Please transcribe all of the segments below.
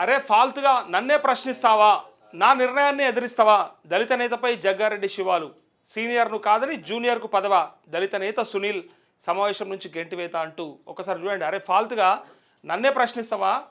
అరే ఫాల్తుగా నన్నే ప్రశ్నిస్తావా? నా నిర్ణయాన్ని ఎదిరిస్తావా? దళిత నేతపై జగ్గారెడ్డి శివాలు. సీనియర్ను కాదని జూనియర్కు పదవ. దళిత నేత సునీల్ సమావేశం నుంచి గెంటివేత అంటూ ఒకసారి చూడండి. అరే ఫాల్తుగా నన్నే ప్రశ్నిస్తావా?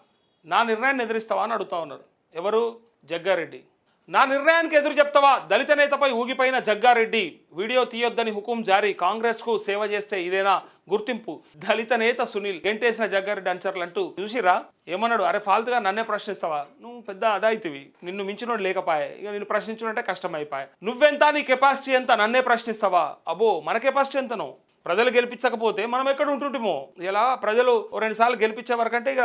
నా నిర్ణయాన్ని ఎదిరిస్తావా అని అడుగుతా ఉన్నారు. ఎవరు? జగ్గారెడ్డి. నా నిర్ణయానికి ఎదురు చెప్తావా? దళిత నేతపై ఊగిపోయిన జగ్గారెడ్డి. వీడియో తీయొద్దని హుకుం జారీ. కాంగ్రెస్కు సేవ చేస్తే ఇదేనా గుర్తింపు? దళిత నేత సునీల్ గెంటేసిన జగ్గారెడ్డి అంచర్లంటూ అంటూ చూసిరా ఏమన్నాడు? అరే ఫాల్తుగా నన్నే ప్రశ్నిస్తావా? నువ్వు పెద్ద అదాయితివి. నిన్ను మించినోడు లేకపాయే. ఇక నిన్ను ప్రశ్నించుకుంటే కష్టమైపాయే. నువ్వెంత నీ కెపాసిటీ ఎంత నన్నే ప్రశ్నిస్తావా? అబ్బో మన కెపాసిటీ ఎంతనో? ప్రజలు గెలిపించకపోతే మనం ఎక్కడ ఉంటుంటామో. ఇలా ప్రజలు ఓ రెండు సార్లు గెలిపించే వరకంటే ఇక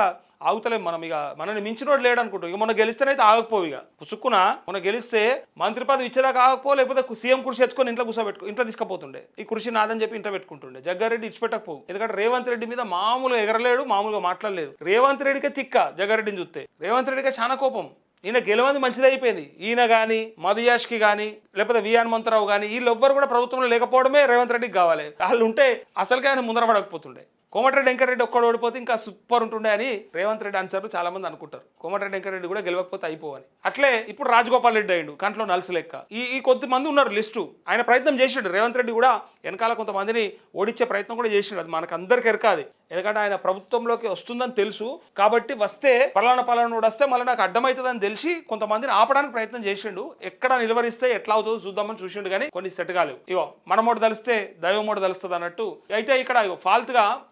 ఆగుతలేం మనం. ఇక మనని మించినోడు లేడు అనుకుంటాం. ఇక మొన్న గెలిస్తేనైతే ఆగకపోవు ఇక. పుసుక్కున మొన్న గెలిస్తే మంత్రి పదవి ఇచ్చేదాకా ఆగకపో లేకపోతే సీఎం కుర్చీ ఎత్తుకొని ఇంట్లో కూర్చోబెట్టుకో ఇంట్లో తీసుకుపోతుండే. ఈ కుర్చీ నాదని చెప్పి ఇంట్లో పెట్టుకుంటుండే. జగ్గారెడ్డి ఇచ్చిపెట్టకపోవు ఎందుకంటే రేవంత్ రెడ్డి మీద మామూలుగా ఎగరలేడు మామూలుగా మాట్లాడలేదు. రేవంత్ రెడ్డికే తిక్క జగ్గారెడ్డిని చూస్తే. రేవంత్ రెడ్డికే చాలా కోపం. ఈయన గెలవంది మంచిది అయిపోయింది. ఈయన కానీ మధుయాష్కి కానీ లేకపోతే వి హనుమంతరావు కానీ వీళ్ళు ఎవ్వరు కూడా ప్రభుత్వంలో లేకపోవడమే రేవంత్ రెడ్డికి కావాలి. వాళ్ళు ఉంటే అసలుకే ఆయన ముందర పడకపోతుండే. కోమటిరెడ్డి వెంకరెడ్డి ఒక్కడు ఓడిపోతే ఇంకా సూపర్ ఉంటుండే అని రేవంత్ రెడ్డి అన్సార్లు చాలా మంది అనుకుంటారు. కోమటిరెడ్డి వెంకరెడ్డి కూడా గెలవకపోతే అయిపోవాలి. అట్లే ఇప్పుడు రాజగోపాల్ రెడ్డి అయ్యిండు కంట్లో నలుసు లెక్క. ఈ ఈ కొద్ది మంది ఉన్నారు లిస్టు. ఆయన ప్రయత్నం చేసిండు. రేవంత్ రెడ్డి కూడా వెనకాల కొంతమందిని ఓడించే ప్రయత్నం కూడా చేసిండు. అది మనకు అందరికి ఎరకాది. ఎందుకంటే ఆయన ప్రభుత్వంలోకి వస్తుందని తెలుసు. కాబట్టి వస్తే పలానా పలానా వస్తే మళ్ళీ నాకు అడ్డమవుతుందని తెలిసి కొంతమందిని ఆపడానికి ప్రయత్నం చేసిండు. ఎక్కడ నిలవరిస్తే ఎట్లా అవుతుందో చూద్దామని చూసిండు కానీ కొన్ని సెట్ కాలేవు ఇగో మనమోడు తలిస్తే దైవమోడు తలుస్తుంది అన్నట్టు. అయితే ఇక్కడ ఇగో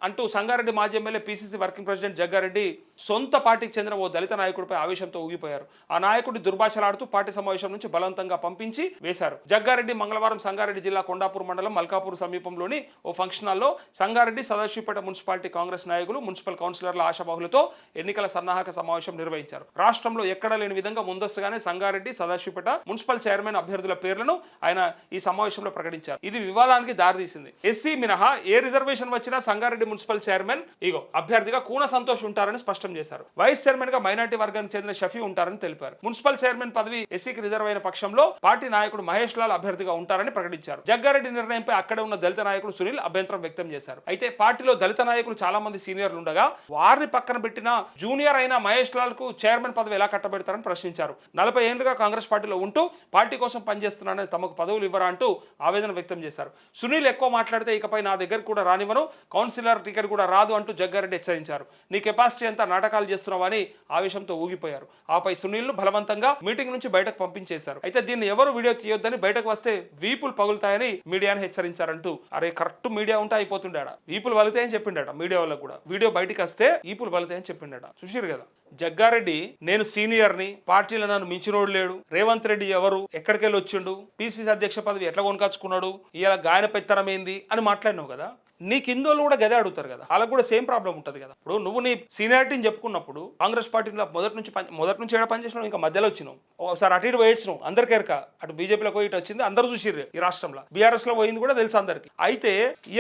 అంటూ సంగారెడ్డి మాజీ MLA PCC working president Jaggareddy సొంత పార్టీకి చెందిన ఓ దళిత నాయకుడిపై ఆవేశంతో ఊగిపోయారు. ఆ నాయకుడి దుర్భాషలాడుతూ పార్టీ సమావేశం నుంచి బలవంతంగా పంపించి వేశారు. జగ్గారెడ్డి మంగళవారం సంగారెడ్డి జిల్లా కొండాపూర్ మండలం మల్కాపూర్ సమీపంలోని ఓ ఫంక్షన్ హాల్లో సంగారెడ్డి సదాశివపేట మున్సిపాలిటీ కాంగ్రెస్ నాయకులు మున్సిపల్ కౌన్సిలర్ల ఆశాబాహులతో ఎన్నికల సన్నాహక సమావేశం నిర్వహించారు. రాష్ట్రంలో ఎక్కడా లేని విధంగా ముందస్తుగానే సంగారెడ్డి సదాశివపేట మున్సిపల్ చైర్మన్ అభ్యర్థుల పేర్లను ఆయన ఈ సమావేశంలో ప్రకటించారు. ఇది వివాదానికి దారితీసింది. ఎస్సీ మినహా ఏ రిజర్వేషన్ వచ్చినా సంగారెడ్డి మున్సిపల్ చైర్మన్ ఇగో అభ్యర్థిగా కూన సంతోష్ ఉంటారని స్పష్టం చేశారు. వైస్ చైర్మన్గా మైనార్టీ వర్గానికి చెందిన షఫీ ఉంటారని తెలిపారు. మున్సిపల్ చైర్మన్ పదవి ఎస్సీకి రిజర్వ్ అయిన పక్షంలో పార్టీ నాయకుడు మహేష్ లాల్ అభ్యర్థిగా ఉంటారని ప్రకటించారు. జగ్గారెడ్డి నిర్ణయంపై అక్కడ ఉన్న దళిత నాయకుడు సునీల్ అభ్యంతరం వ్యక్తం చేశారు. అయితే పార్టీలో దళిత నాయకులు చాలా మంది సీనియర్లు ఉండగా వారిని పక్కన పెట్టిన జూనియర్ అయిన మహేష్ లాల్కు చైర్మన్ పదవి ఎలా కట్టబెడతారని ప్రశ్నించారు. నలభై ఏళ్ళుగా కాంగ్రెస్ పార్టీలో ఉంటూ పార్టీ కోసం పనిచేస్తున్నానని తమకు పదవులు ఇవ్వరా అంటూ ఆవేదన వ్యక్తం చేశారు. సునీల్ ఎక్కువ మాట్లాడితే ఇకపై నా దగ్గర కూడా రానివ్వను కౌన్సిలర్ టికెట్ కూడా రాదు అంటూ జగ్గారెడ్డి హెచ్చరించారు. నీ కెపాసిటీ అంతా నాటకాలు చేస్తున్నావని ఆవేశంతో ఊగిపోయారు. ఆపై సునీల్ను బలవంతంగా మీటింగ్ నుంచి బయటకు పంపించేశారు. అయితే దీన్ని ఎవరు వీడియో తీయొద్దని బయటకు వస్తే వీపులు పగులుతాయని మీడియాను హెచ్చరించారంటూ అరే కరెక్ట్ మీడియా ఉంటే అయిపోతుండే వీపులు వలుతాయని చెప్పిండట మీడియా వాళ్ళకు కూడా. వీడియో బయటకు వస్తే ఈపులు వలుతాయని చెప్పిండట. చూసిరు కదా? జగ్గారెడ్డి నేను సీనియర్ని పార్టీలో నన్ను మించినోడు లేడు. రేవంత్ రెడ్డి ఎవరు? ఎక్కడికెళ్ళి వచ్చిండు? పీసీసీ అధ్యక్ష పదవి ఎట్లా కొనకాచుకున్నాడు ఇలా గాయన పెత్తనం అని మాట్లాడినావు కదా? నీ కిందోళ్ళు కూడా గదే అడుగుతారు కదా. వాళ్ళకి కూడా సేమ్ ప్రాబ్లం ఉంటుంది కదా. ఇప్పుడు నువ్వు నీ సీనియారిటీని చెప్పుకున్నప్పుడు కాంగ్రెస్ పార్టీలో మొదటి నుంచి మొదటి నుంచి ఏడా పని ఇంకా మధ్యలో వచ్చినావు. ఒకసారి అటు ఇటు పోయించినావు అందరికీ ఎరక అటు బీజేపీలో పోయి ఇటు వచ్చింది అందరూ చూసిర్రు ఈ రాష్ట్రంలో. బీఆర్ఎస్లో పోయింది కూడా తెలుసు అందరికి. అయితే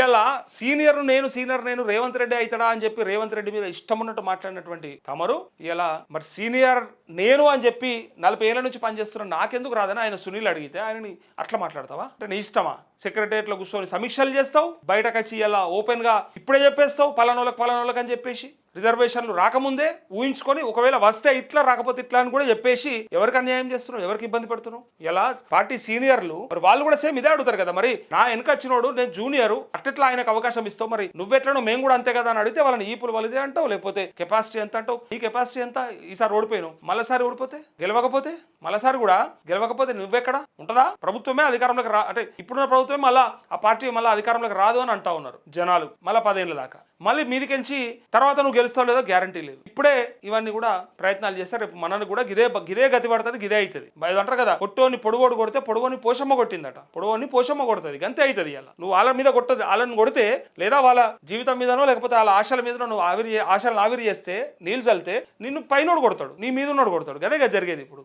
ఇలా సీనియర్ నేను సీనియర్ నేను రేవంత్ రెడ్డి అవుతాడా అని చెప్పి రేవంత్ రెడ్డి మీద ఇష్టం ఉన్నట్టు మాట్లాడినటువంటి తమరు ఇలా మరి సీనియర్ నేను అని చెప్పి నలభై ఏళ్ళ నుంచి పనిచేస్తున్న నాకెందుకు రాదని ఆయన సునీల్ అడిగితే ఆయనని అట్లా మాట్లాడతావా? అంటే నీ ఇష్టమా? సెక్రటరియట్లో కూర్చొని సమీక్షలు చేస్తావు బయటకు వచ్చి ఇలా ఓపెన్గా ఇప్పుడే చెప్పేస్తావు పలానోళ్ళకి పలానోళ్ళకి అని చెప్పేసి రిజర్వేషన్లు రాకముందే ఊహించుకొని ఒకవేళ వస్తే ఇట్లా రాకపోతే ఇట్లా అని కూడా చెప్పేసి ఎవరికి అన్యాయం చేస్తున్నావు ఎవరికి ఇబ్బంది పెడుతున్నావు? ఎలా? పార్టీ సీనియర్లు మరి వాళ్ళు కూడా సేమ్ ఇదే అడుగుతారు కదా మరి నా వెనక వచ్చినోడు నేను జూనియర్ అట్లా ఆయనకు అవకాశం ఇస్తావు మరి నువ్వెట్లనో మేము కూడా అంతే కదా అని అడిగితే వాళ్ళని ఈపులు వాళ్ళదే అంటావు లేకపోతే కెపాసిటీ ఎంత అంటావు? ఈ కెపాసిటీ ఎంత? ఈసారి ఓడిపోయాను మళ్ళీసారి ఓడిపోతే? గెలవకపోతే? మళ్ళీసారి కూడా గెలవకపోతే నువ్వెక్కడ? ఉంటుందా? ప్రభుత్వమే అధికారంలోకి రా అంటే ఇప్పుడున్న ప్రభుత్వం ప్రభుత్వమే మళ్ళా ఆ పార్టీ మళ్ళీ అధికారంలోకి రాదు అని అంటా ఉన్నారు జనాలు మళ్ళీ పదేళ్ళ దాకా. మళ్ళీ మీదికెంచి తర్వాత నువ్వు గెలుస్తావు లేదో గ్యారంటీ లేదు. ఇప్పుడే ఇవన్నీ కూడా ప్రయత్నాలు చేస్తారు రేపు మనల్ని కూడా గిదే గిదే గతి పడుతుంది గిదే అవుతుంది బయట అంటారు కదా పొట్టోని పొడుగోడు కొడితే పొడుగోని పోషమ్మ కొట్టిందట. పొడుగోని పోషమ్మ కొడుతుంది గంతే అవుతుంది ఇలా నువ్వు వాళ్ళ మీద కొట్టదు వాళ్ళని కొడితే లేదా వాళ్ళ జీవితం మీదనో లేకపోతే వాళ్ళ ఆశల మీద నువ్వు ఆవిరి ఆశలను ఆవిరి చేస్తే నీళ్ళు చల్లితే నిన్ను పైనోడు కొడతాడు నీ మీద ఉన్నోడు కొడతాడు. గదే కదా జరిగేది ఇప్పుడు.